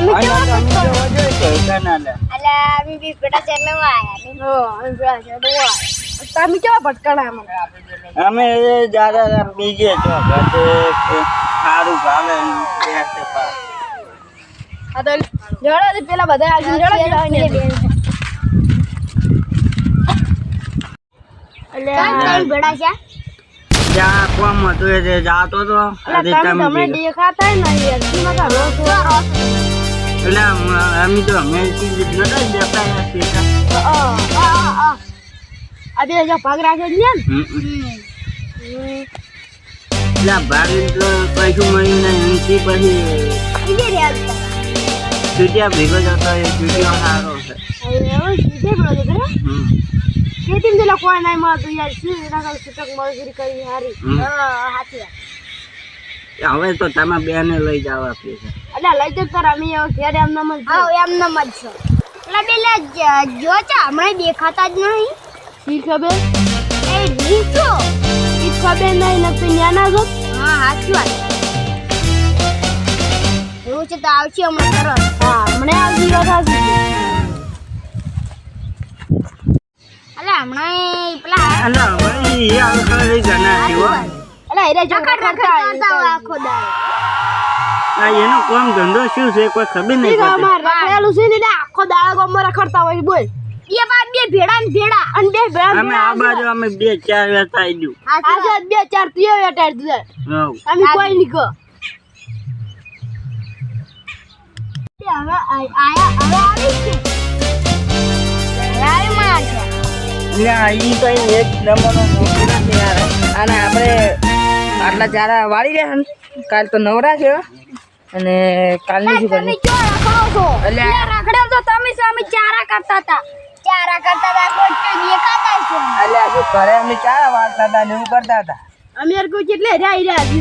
અને તમે જોવો જોઈએ કે કાના લે અલા અમે બી પેટા ચેટલે આયા ને તમે કેવા ભટકાણા મને અમે એ દાદા બીજે તો ઘરે સારું ભાવે ને એ છે પા. આ તો જડો પેલા બધા આજે જડો એટલે તમે ભેડા છે જ્યાં કોમ હતું એ જે જાતો તો આજે તમે તમે તમને કીધું. દેખાતા ને યારમાં રો છો એટલે અમ- અમે તો Hindi નતા જ દેતા યાર શેઠા. આ બે હજાર ભાગ રાખે જ ને હમ, હમ. એટલે આ ભાગીને તો પૈસું મળ્યું Hindi પછી ઈજે રહ્યા ચૂંટ્યા ભેગો જતો એ ચૂંટ્યો સારો છે હવે સીધે પડો કરે હમ. ખેતી માં કોઈ નહીં મળતું યાર શું એના કાલ છૂટક મજૂરી કરી હારી હમ. હાથી હવે તો તમે બેને લઈ જાવ છે એટલે લઈ જ કર અમે ઘેર એમ નામ જ હા એમ નમ જ છો. એટલે પેલા જો છે હમણાં દેખાતા જ નહીં. શી ખબર? એ રીતો ઈ ખબર નહીં નથી ન્યાના જો હા સાચી વાત. એવું છે તો આવશે હમણાં તરત. હા હમણે આવતી વાત એટલે હમણાં એ પેલા અને હમણાં એ હવે ખરી ઘણા છે હો. એટલે હીરે જો રખડ રખડ કરતા આખો દાડો. આ એનો કોમ ધંધો શું છે કોઈ ખબર નહીં પડતી. અમાર. રખડેલું છે ને એટલે આખો દાડો ગામમાં રખડતા હોય બોલ. બે બાર બે ભેડા ને ભેડા અને બે ભેળા અમે આ બાજુ અમે બે ચાર ગયું હાચી આજે બે ચાર તીયો વેટાડ દીધા. અમે કોઈ નહીં કહો. હવે આયા હવે આવી છે. આવી માં છે. ઈ તો એક નંબરનો યાર. અને આપણે આટલા ચારા વાળી રહ્યા ને કાલ તો નવરા છે અને કાલની શું તમે ક્યાં રખડો છો? એટલે રખડે તો તમે સામે ચારા કરતા હતા. ચારા કરતા હતા કોઈ તો દેખાતા છો એટલે શું ઘરે અમે ચારા વાળતા હતા ને એવું કરતા હતા. અમે અર કોઈ કેટલે રહ્યા રહ્યા છીએ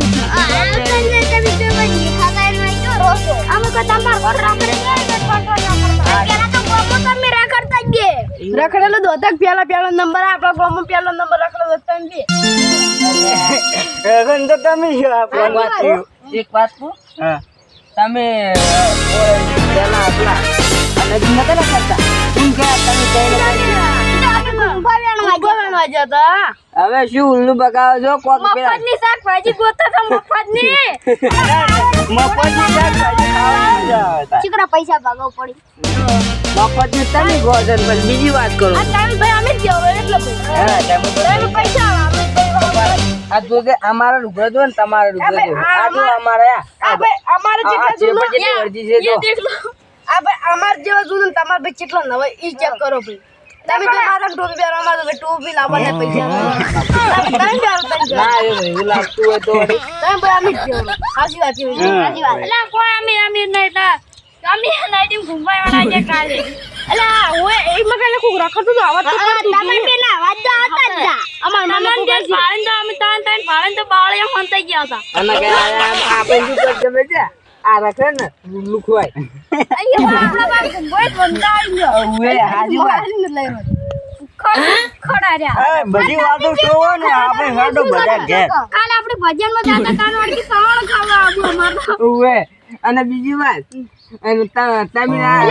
તમે તો દેખાતા નહીં તો છો અમે કોઈ તમાર ઘર રાખડે પેલા તો ગમો તમે રખડતા જ ગે રખડેલો તો હતા પેલા પેલો નંબર આપણો ગોમો પેલો નંબર રખડેલો તમે બી. હવે તો તમે છો આપણો વાત એક વાત હા. તમે પેલા આપલા નદી નતા કરતા શું કે તમે હવે શું ઉલ્લુ બગાવો છો? કોક પેલા મફતની શાકભાજી ગોતા તો મફતની. મફતની શાકભાજી તાર. ચીકરા પૈસા ભાગો પડી. મફતની તમે કહો છો ને પછી બીજી વાત કરો. ટાઈમ ભાઈ અમે જ ગયો એટલે હા, તમે તો તમે પૈસા આ જો કે અમારા લુગડા જો ને તમારા લુગડા જો આ જો અમારા આ અમારે જેટલા જૂનો વર્જી છે જો. આ ભાઈ અમાર જેવા જૂનો ને તમારે ભાઈ કેટલા નવા ઈ ચેક કરો ભાઈ તમે તો મારા ટોપી પહેરો અમારે તો ટોપી લાવવાના પૈસા તમે પહેરો, તમે. ના એ એવું લાગતું હોય તો. તમે ભાઈ અમે જ ગયો સાચી વાત છે સાચી વાત એટલે કોઈ અમે અમે નહીં તા અમે નાઈટી ઘૂમવા વાળા છે કાલે. એટલે હું એક મકાને કોક રખડતું તો આવા તો તમે પેલા આવા તો. આવતા જ. અમાર મને હશે. પાળન તો અમે તાન તાન પાળન તો બાળે હંતાઈ ગયા હતા. અને કે આપણે શું કરશે ખબર છે. આ રખે ને લુખવાય અહીંયા આપણા પાસે ઘૂમવાય બંધા આવી ગયો. હાજી વાત ખડા રહ્યા બધી વાતો જોવો ને આપણે હેડો બધા ઘેર. કાલે આપણે ભજનમાં જતા કાન વાળકી સવાણ ખાવા આવ્યો અમારે ઉવે. અને બીજી વાત અને તમે આ-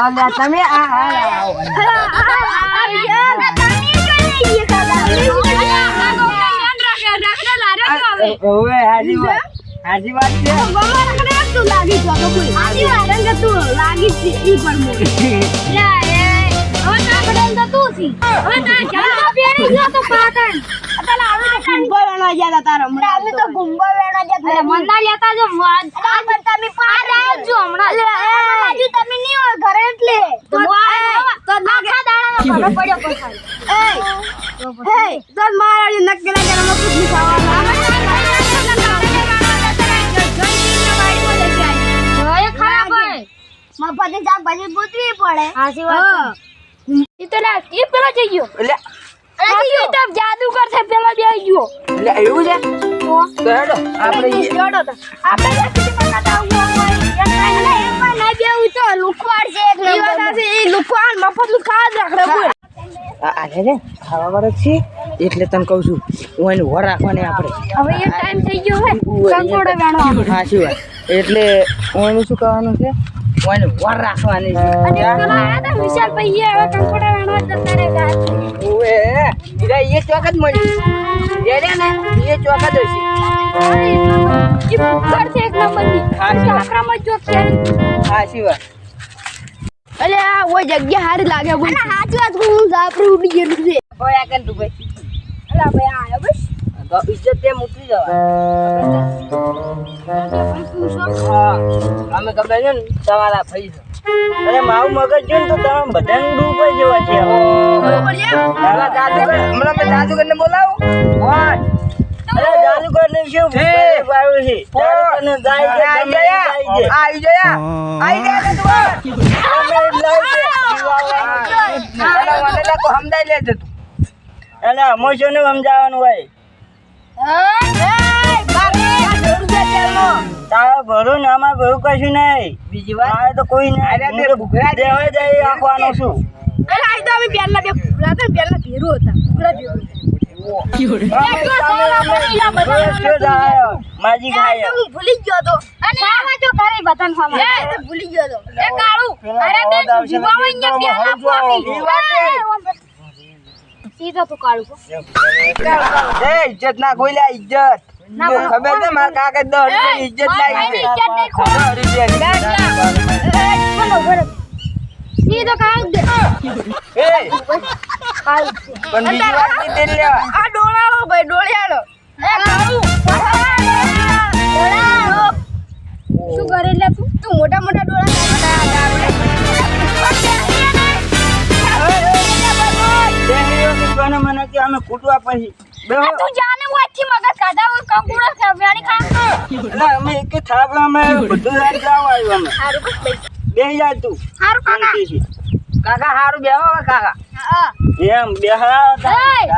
અલ્યા તમે આ આ આવો. વાત. હાજી વાત હાજી વાત છે ઊંઘવા વેણવા ગયા તારા હમણાં અમે તો ગુંબા વેણા મન ના લેતા જો આ પણ તમે પાર આવજો લે બાજુ તમે ની હોય ઘરે એટલે. તો તો આખા દાડા પડ્યો પછાડ હે તો મારા નક્કી લાગે કુછ નહીં ખાવાના મફતે શાકભાજી પડે. હાસી વાત એ તો ના એ પેલો જઈ ગયો. એટલે અરે તો જાદુગર છે પેલો બે ગયો. એટલે એવું છે? તો હેડો આપણે ઈ- જોડો તો. આપણે ઈ ઈ એટલે તને કહું છું હું એને વર રાખવાની આપણે. હવે એ ટાઈમ થઈ ગયો હે શું વાત. એટલે ઓનું શું કરવાનું છે? ઓને વર રાખવાની છે અને પેલા આયા તા વિશાલ ભાઈ એ હવે કંકોડા વેણવા જતા રહ્યા ઓએ હીરા એ ચોક જ મળી. ડેરે ને એ ચોક જ હશે. ઈ ભૂખડ છે એક નંબરની જો અલે આ ઓય જગ્યા હારી લાગે બોલ. સાચી વાત હું ઝાપરું ઉડી ગયેલું છે. ભાઈ આ કન તું ભાઈ? અલા ભાઈ આયો બસ. ઇજ્જત તે મૂકી જવા અમે ગમે છે ને તમારા છે. અરે મારું મગજ જોઈને તો તમે બધાને ડૂબાઈ જવા છે. બરોબર હમણાં જાદુગર હમણાં મેં જાદુગરને બોલાવું? અરે જાદુગરને શું આવ્યું છે. જાદુગરને છે છે. આવી ગયા. આવી ગયા ને તું સમજાઈ લેજે તું. અલા મોશો ને સમજાવવાનું હોય. ભરો ને આમાં ભરું કશું નહીં. બીજી વાર મારે તો કોઈ નહીં. અરે તે ભૂખરા દેવા જાય આખવાનો છું. અરે આજ તો અમે પહેલા બે ભૂખરા તો પહેલા ભેરું હતા. ભૂખરા ભેરું ભૂલી ગયો તો ભૂલી ગયો તો એ કાળું સીધો કાળું એ ઇજ્જત ના કોઈ ઇજ્જત. ખબર છે મારા કાકા દસ રૂપિયાની ઇજ્જત લાવી છે ઇજ્જત નહીં ખોટ. દસ રૂપિયાની બોલો બોલો સીધો કાળું દે એ પણ બીજી વાત નહીં તેલ લેવા આ ડોળાળો ભાઈ ડોળિયાળો એ કાળું ડોળા. શું કરે લે તું તું મોટા મોટા ડોળા મને કે અમે ખૂટવા પછી આ તું જાને વાથી મગજ કાઢા હોય કંકુડો ખાવ્યાની ખા ના અમે એક થાપ અમે બધું રાત જાવ આવ્યું અમે. હારું બસ બેસ. બેહી તું. હારું કાકા. કાકા હારું બેહો કાકા. હા. એમ બેહા એય!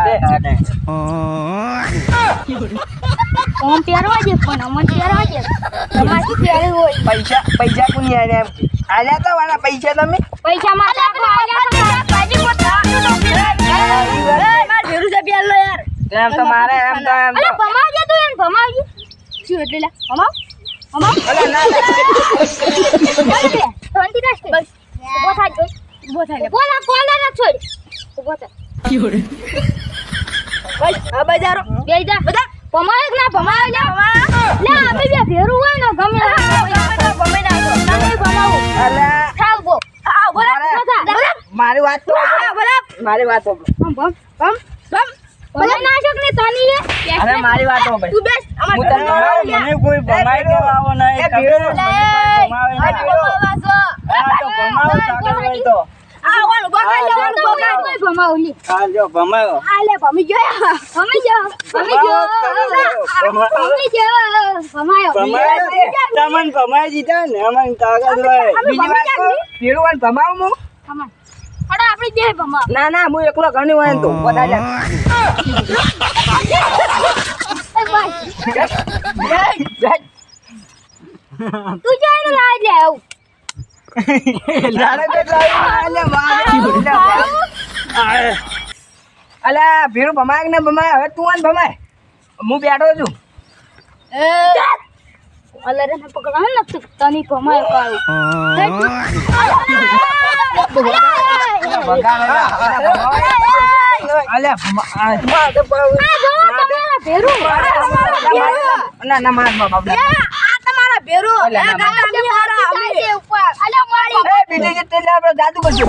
કોમ પહેરવા દે પણ અમન દે. તમારી હોય. પૈસા પૈસા કોની આને આલ્યા તો વાળા પૈસા તમે? પૈસા આલ્યા તો માર છે એમ તો મારે એમ તો એમ અરે ભમાવજે તું એને ભમાવજે. શું એટલે લે ભમાવ? ભમાવ? અલા ના શાંતિ રાખ બસ ઊભો થાય જો. ઊભો થાય બોલા કોલા ના છોડ? ઊભો થાય બસ આ બજારો. બે જા. બધા ભમાય ના ભમાવ લે લે આપે બે ભેરું હોય ને ગમે ભમે ના તમે ભમાવો. અલા થાવ બો આ બોલા મારી વાત તો બોલા મારી વાત તો ભમ ભમ બમ ભલે ના શોક ને તની એ. અરે મારી વાત તો ભાઈ. તું બેસ અમાર હું તને મને કોઈ ભમાઈ કે આવો ખબર? મને કોઈ ભમાવે નહીં. આ તો. ભમાવો તાકાત હોય તો. આ વાળું બગાડ લે વાળું બગાડ કોઈ ભમાવ. લી આ જો ભમાયો આ લે ભમી ગયો. ભમી જો ભમી ભમાવો, ભમી જો ભમાયો. ભમાયો. તમને ભમાઈ દીધા ને અમને તાકાત હોય. બીજી વાત પેલું વાર ભમાવું હું અરે આપણી ભમાવ ના ના હું એકલો ઘણી હોય તું વધારે. એ તું આવું. લાડે પેટ લાવી અલે વાહ અલા ભીરું ભમાય ના ભમાય? હવે તું ભમાય. હું બેઠો છું. અલરે ને પકડવા ને તું તની ભમાયો કાળું અલ્યા ભમા- આ- આ જો તમારા ભેરું ના ના માર બાબા આ તમારા ભેરું અલે ના, આ કાકા અમે હારા અમે ઉપર અલ્યા મારી એ બીજી કે તેલ આપણે જાદુ કરજો